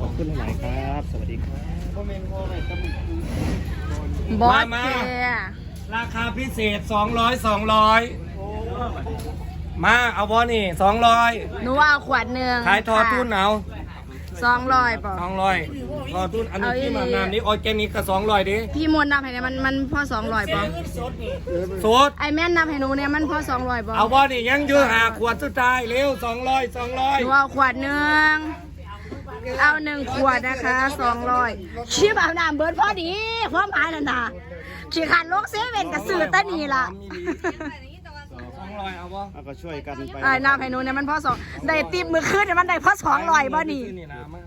ขอบคุณหลายๆครับ สวัสดีครับบอสมาแกราคาพิเศษ 200 200 มาเอาบอนี่ 200หนูเอาขวดหนึ่งขายทอทุนเอาสองร้อยป่ะ200ทอทุนอันนี้เอาอีกที่มานานนี้ออร์แกนิกก็200ดิพี่มนต์นำให้เนี่ยมันมันพอสองร้อยป่ะสดไอแม่นนำให้หนูเนี่ยมันพอสองร้อยป่ะเอาบอนี่ยังอยู่หาขวดสุดท้ายเร็ว200หนูเอาขวดหนึ่ง เอาหนึ่งขวดนะคะสองร้อยชิบเอาน้ำเบิร์ดพอดีความหมายนั่นน่ะขี่ขันโลกเซเว่นกับสื่อตะนีล่ะ200เอาบ่เอาก็ช่วยกันไปไอ้น้ำให้หนูเนี่ยมันพอสองได้ติบมือขึ้นเนี่ยมันได้พอสองร้อยบ่นี่นะมา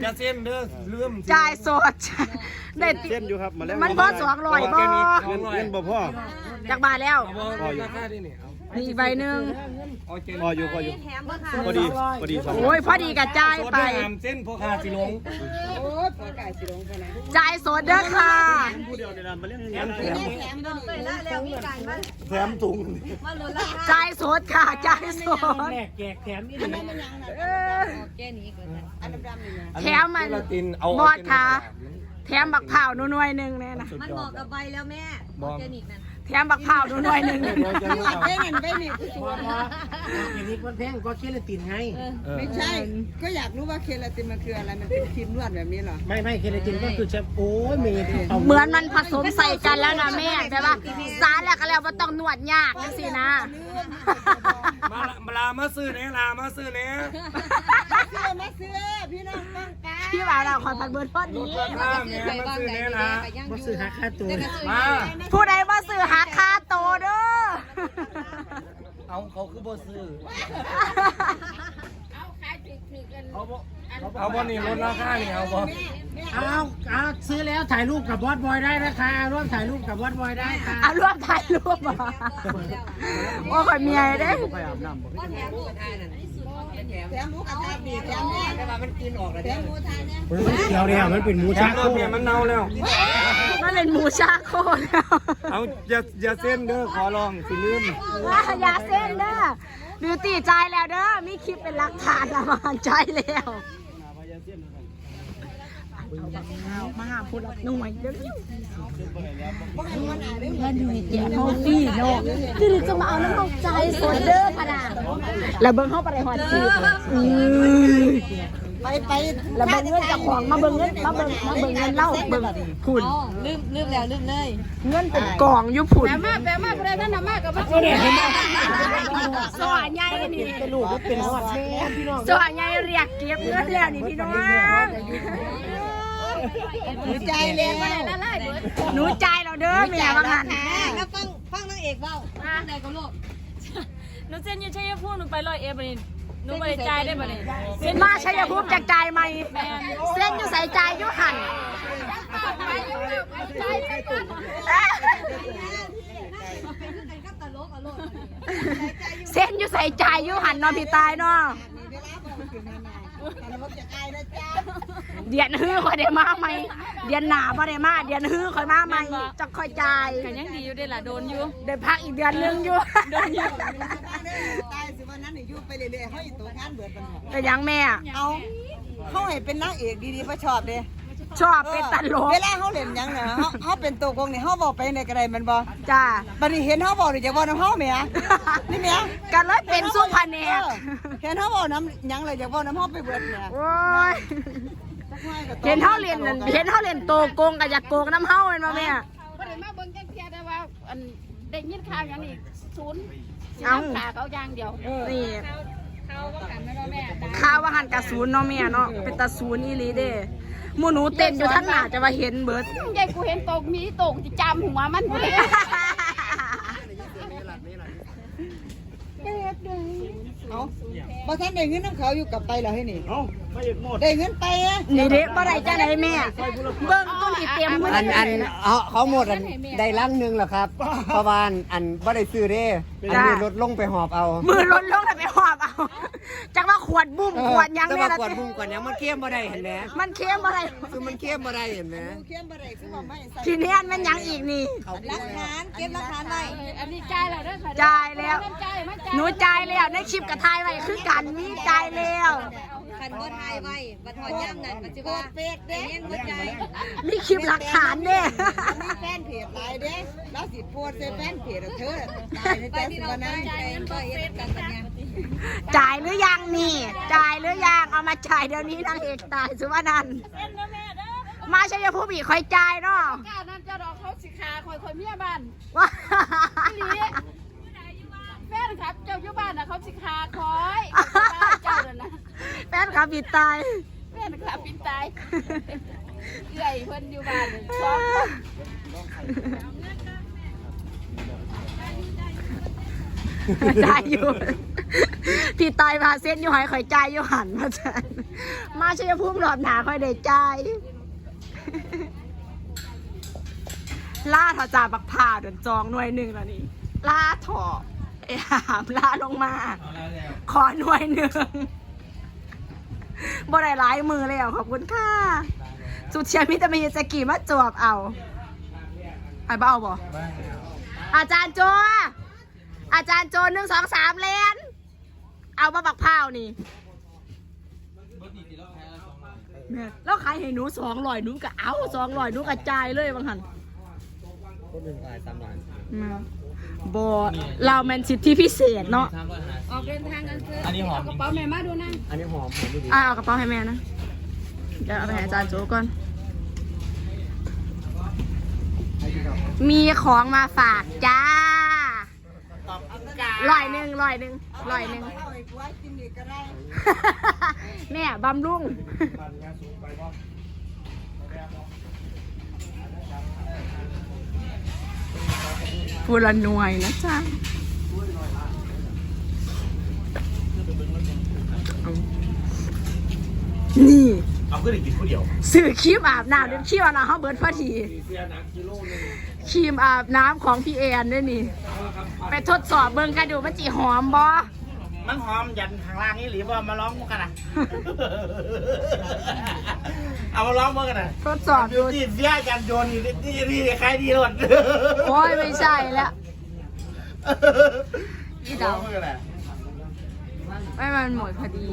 อย่าเส้นเด้อลืมจ่ายสดได้ติเส้นอยู่ครับมาแล้วมันพอสองร้อยบ่เงินเงินบ่พ่อจากบาทแล้วเอาบ่ราคาที่นี่เอา นี่อีกใบหนึ่งออร์แกพอนิกอยู่พออยู่พอดีพอดีสองโอ้ยพอดีกับจ่ายสดไปด้วยหามเส้นพวกคาสิลงจ่ายสดเด้อค่ะ ผู้เดียวในร้านมาเล่นแถมแถมถุงจ่ายสดค่ะ จ่ายสด แจกแจกแถมนี่นะเออแถมมัน เจลาตินเอาบอดค่ะ แถมบักเผาวหนูหน่วยหนึ่งเนี่ยนะ มันเหมาะกับใบแล้วแม่ออร์แกนิกนั่น แถมบักเผาวหนูหน่วยหนึ่งเพ่งเงินไปนี่อย่างนี้มันแพงก็เคเลตินไงไม่ใช่ ก็อยากรู้ว่าเคลาตินมันคืออะไร มันเป็นครีมนวดแบบนี้เหรอ ไม่ไม่เคเลตินก็คือจะโอ้ยมีเอาเหมือนมันผสมใส่กันแล้วนะแม่ใช่ปะสารแล้วก็แล้วว่าต้องนวดยากจังสินะ มาละมาลามาซื้อเนี่ยลามาซื้อเนี่ยเสื้อมาเสื้อพี่น้องป้องกันพี่บ่าวเราคอยพันเบิร์ดพอดีลดราคาเนี่ยมาซื้อเนี่ยละก็ซื้อหาค่าตัว มา ผู้ใดมาซื้อหาคาโตเด้อ เอาเขาคือบ่ซื้อเอาบ่เอาบ่นี่ลดราคานี่เอาบ่เอาเอาซื้อแล้วถ่ายรูปกับบอสบอยได้นะคะร่วมถ่ายรูปกับบอสบอยได้ค่ะเอารวมถ่ายรูปมาโอ้ยเมียเด้ไปอาบน้ำบ่แถมหมูกระทะบีแถมแม่แต่ว่ามันกินออกเลยแถมหมูทานเนี่ยเดี๋ยวเนี่ยมันเป็นหมูแถชามโครถเนี่ยมันเน่าแล้ว มันเป็นหมูชาโคแล้วเอาอย่าอย่าเส้นเด้อขอร้องสิลืมอย่าเส้นเด้อบิวตี้ใจายแล้วเด้อมีคลิปเป็นหลักฐานแล้วมาใจายแล้วมาหาผู้รับหน่วยเด้อแล้วดูเจ้าเขาดีเนาะคือจะมาเอาน้ำเอาใจสดเด้อพะนาแล้วเบิ่งเข้าไปในหอดจีบอือ ไปไปแล้วเบิ่งเงินเจากของมาเบิ่งเงินมาเบิ่งมาเบิ่งเงินเล่าเบิ่งคุณลืมลืมแล้วลืมเลย เงินเป็นกองอยู่ผุนแปลมาแปลมาแปลนั่นน่ะมากกับมันสว่างใหญ่นี่เป็นลูกก็เป็นหอดแม่พี่น้องสว่างใหญ่เรียกเก็บเงินแล้วนี่พี่น้องหนูใจแล้วหนูใจเราเด้อแม่ว่างั้นแล้วฟังฟังนางเอกเว้าไหนก็ลูกหนูเส้นอยูชัยภูมิหนูไปร้อยเอ็ดบัดนี้ หนูบริจายได้บัดนี้เส้นมาชัยภูมิจากใจไหมเส้นอยู่ใส่ใจอยู่หันเส้นอยู่ใส่ใจอยู่หันเนอนพี่ตายเนาะมีเวลาบอกถึงนานาแต่รถจะอายนะจ๊ะเดียนฮื้อคอยได้มาไหมเดียนหนาบ่ได้มาเดียนฮื้อคอยมาไหมจะคอยจ่าย กันยังดีอยู่ได้อล่ะโดนอยู่ได้พักอีกเดือนหนึงอยู่ตาย สิวันนั้นนี่อยู่ไปเรื่อยๆเฮาอีตัวงานเบิดปัญหาแต่ยังแม่เอาเขาให้เป็นนางเอกดีๆประชอบเด้ชอบเป็นตลกเวลาเขาเล่นหยังเนี่ยเขาเขาเป็นตัวโกงนี่เขาบอกไปในกระไดแมันบ่จ้าบัดนี้เห็นเขาบอกนี่จะบอกน้ำเขาแหม่นี่แหม่กันเลยเป็นสู้พันแนเอกอเห็นเขาบอกน้ำหยังเลยจะบอกน้ำเขาไปเบิดแหม่โอ้ยเห็นเท่าเรียนนั่นเห็นเท่าเรียนโตโกงกับอยากโกงน้ำเฮาเป็นมาแม่ บ่ได้มาเบิ่งจังเที่ยแต่ว่าอันได้ยินข่าวอย่างนี้ศูนย์สิ เอ้าน้ำขาเขาอย่างเดียวนี่เขาว่ากันไม่ว่าแม่ตาข้าวว่าหันกระสูนเนาะแม่เนาะเป็นตาสูนอีหลีเด้หมูหนูเต้นอยู่ทั้งหน้าจะว่าเห็นเบิด ยายกูเห็นตกมีตกจะจำหัวมันกูเลยเอาบ่ท่านได้เงินน้ำเขาอยู่กับไปแล้วให้นี่เอ้า ไม่หยุดหมดได้เงินไปอะนี่เด้บ่ได้จ้าไดแม่ เบิ่งตัวนี้เต็มมืออันอันเอาเขาหมดอันได้ลังหนึงเหรอครับเพราะว่าอันอันบ่ได้ซื้อเด้อันนี้ลดลงไปหอบเอามือล้นลงแล้วไปหอบเอาจักว่าขวดบุ้มขวดหยังแต่แม่ว่าละกวดบุ้มกวดหยังมันเข้มบ่ได้เห็นไหมมันเค็มบ่ได้คือมันเข้มบ่ได้เห็นไหมดูเข้มบ่ได้คือว่าไม่ใส่ทีนี้อันมันหยังอีกนี่เขาหลักฐานเก็บหลักฐานไว้อันนี้จ่ายแล้วเด้อค่ะจ่ายแล้ว จ่ายมาจ่ายหนูจ่ายแล้วในคลิปกระทายไว้คือกันมีจ่ายแล้วใคันบ่ทายไว้บัดหอดย่ำนั่นปัจจุบันเฟกเด้เงินบ่ใจมีคลิปหลักฐานเนี่ยมีแฟนเพจหลายเด้แล้วสิโพสต์ในแฟนเพจเธอตายในใจสิบ่นั้นใจบ่เอ็ดกันกันเนี่ยจ่ายหรือยังนี่จ่ายหรือยังเอามาจ่ายเดี๋ยวนี้นางเอกตายสุวรรณันมาชัยภูมิอีคอยจ่ายเนาะกานั่นจะรอเขาสิขาคอยคอยเมียบ้านว้า แฟนครับ เจ้าอยู่บ้านน่ะเขาสิขาคอยเจ้านั่นนะแฟนขับผิดตาย แฟนครับปินตายใหญ่เพิ่นอยู่บ้านสองคนจ่ายอยู่พี่ตายมาเส้นอยู่หอยคอยจ่ายอยู่หันมาจันมาชัยภูมิรอบหนาคอยได้จ่าย ล่าถอจ่าบักผ่าเดินจองหน่วยหนึ่งแล้วนี่ล่าถอไอ้ หามล่าลงมาขอหน่วยหนึ่งบ่ได้หลายมือแล้วขอบคุณค่ะ สุดเชียร์มิตรมีสกี่มาจวบเอาไอ้บ้าเอาบ่อาจารย์โจ อาจารย์โจหนึ่งสองสามเลนเอามาบักพร้าวนี่แม่แล้วขายให้หนูสองร้อยหนูก็เอาสองร้อยหนูกระจายเลยบางหันคนหนึ่งตายสามร้อยมา บอเราแมนสิทธิพิเศษเนาะออกเดินทางกันคืออันนี้หอมกระเป๋าแม่มาดูนั่งอันนี้หอมหอมไม่ดีอะเอากระเป๋าให้แม่นะ เดี๋ยวเอาไปให้อาจารย์โจก่อน มีของมาฝากจ้าร้อยหนึ่งร้อยหนึ่งร้อยหนึ่งเอาไอ้กล้วยกินอีกก็ได้แม่บำรุง พูละหน่วยนะจ๊ะเอานี่เอาก็ได้กกินผู้เดียวสื่อครีมอาบน้ำเดี๋ยวครีมอาบน้ำเขาเบิร์ดพอดีครีมอาบน้ำของพี่แอนด้วยนี่ ไปทดสอบเบิ่งกันดูมันจีหอมบอ มันหอมยันข้างล่างนี่หรือว่ามาร้องกันอะเอามาร้องเมื่อกันอะทดสอบดูดูที่เสียยันโยนนี่นี่นี่ใครดีหมดโอ้ยไม่ใช่แล้ว พี่ดาวเมื่อกันอะไม่มันหมดพอดี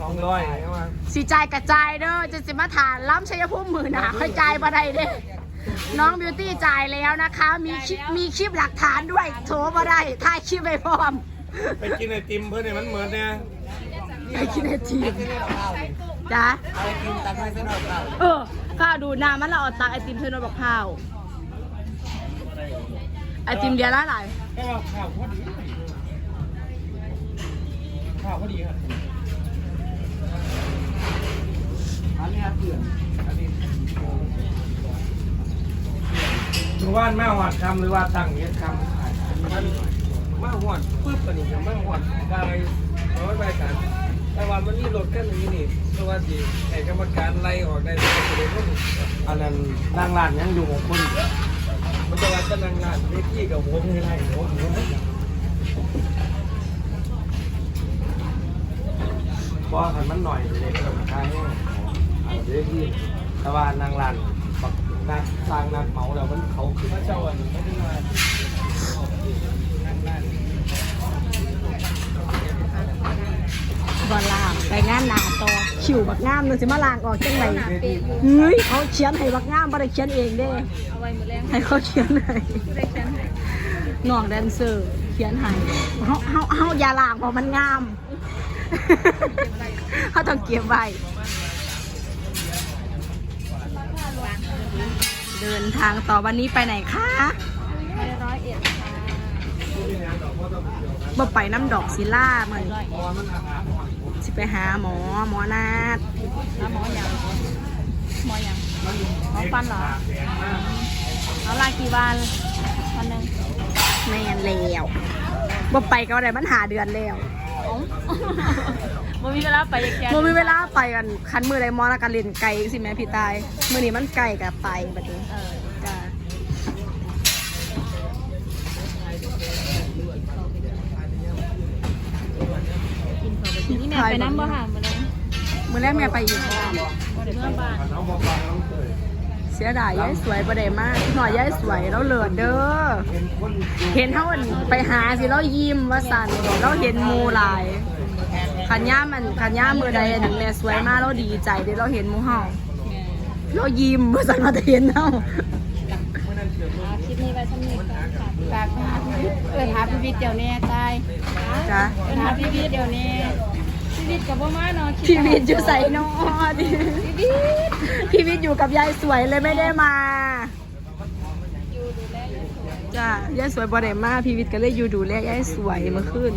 สองร้อยใช่ไหมสีจ่ายกระจายเด้อจะสิมาถานล้ำชัยภูมิมือหนาค่อยจ่ายบ่ได้เด้ น้องบิวตี้จ่ายแล้วนะคะ มีคลิปมีคลิปหลักฐานด้วย โถบ่ได้ถ่ายคลิปไปพร้อม ไปกินไอติมเพื่อนเนี่ยมันเหมือนเนี่ยไปกินไอทีมจ้าอะไรกินตามให้เส้นหอมเราเออข้าดูน้ำมันเราเอาตักไอติมเทนบักพร้าวไอติมเดียวละหลายก็ข้าวพอดีข้าวพอดีครับอันนี้เปลือกอันนี้ หรือว่าแม่หอดคำหรือว่าตั้งเย็ดคำมันมาหอดปึ๊บอันนี้จะมาหอดไปร้อยใบกันแต่ว่ามันนี่รถแค่นี้นี่เพราะว่าสิไอ้กรรมการไล่ออกได้เลยอันนั้นนั่งร้านยังอยู่ของคนมันจะว่าจะนั่งร้านเวทีกับหัวมือไล่หัวหัวพราะหันมันหน่อยเลยกรรมการเนี่ยอันเวทีแต่ว่านางร้าน นักสร้างนักเมาแล้วมันเขาคือพระเจ้าอันนี้ไม่ได้มานั่งร้าบอลลางไปงานหนาต่อขิวบักงามเลยสิมาล่างออกจังไรเฮ้ยเขาเขียนให้บักงามบ่ได้เขียนเองเด้ว้มือแรงให้เขาเขียนให้หนน้องแดนเซอร์เขียนให้เฮาเฮาเฮาอย่าล่างเพราะมันงามเขาต้องเก็บไว้ เดินทางต่อวันนี้ไปไหนคะไปร้อยเอ็ดค่ะบ่ไปน้ำดอกศิลาเหมือนสิไปหาหมอหมอนาดแล้วหมอยังหมอยังหมอฟันเหรอเอาลากี่วันวันหนึ่งแม่นแล้วบ่ไปก็ได้มันหาเดือนแล้ว อ๋อบ่มีเวลาไปแค่บ่มีเวลาไปกันคันมือใดหมอแล้วก็เล่นไกลสิแม่พี่ตาย มื้อนี้มันไกลกับไปบัดนี้เออจ้านี่แม่ไปน้ำบ่ห่างมาเลยมื้อแรกแม่ไปอีกบ่เมื่อบ้านน้องบอกฟังน้อง เคยเสียดายยายสวยบ่ได้มากหน่อยยายสวยแล้วเลิศเด้อเป็นคนอยู่เห็นเฮาอั่นไปหาสิเรายิ้มว่าสั่นเราเห็นหมู่หลายแทนไงขันย่ามันขันย่ามือใดอันแม่สวยมากเราดีใจเด้เราเห็นหมูเฮาเรายิ้มเมื่อสันมาแต่เห็นเฮาคลิปนี้ไว้สำเร็จก่อนค่ะฝากมาเออหาพี่วิทย์เดี๋ยวนี้ตายจ้ะเออหาพี่วิทย์เดี๋ยวนี้ ชีวิตกับบ่มาเนาะชีวิตอยู่ใส่นอดิพีวิตอยู่กับยายสวยเลยไม่ได้มาจ้ะยายสวยบ่ได้มาพีวิตก็เลยอยู่ดูแลยายสวยเมื่อคืน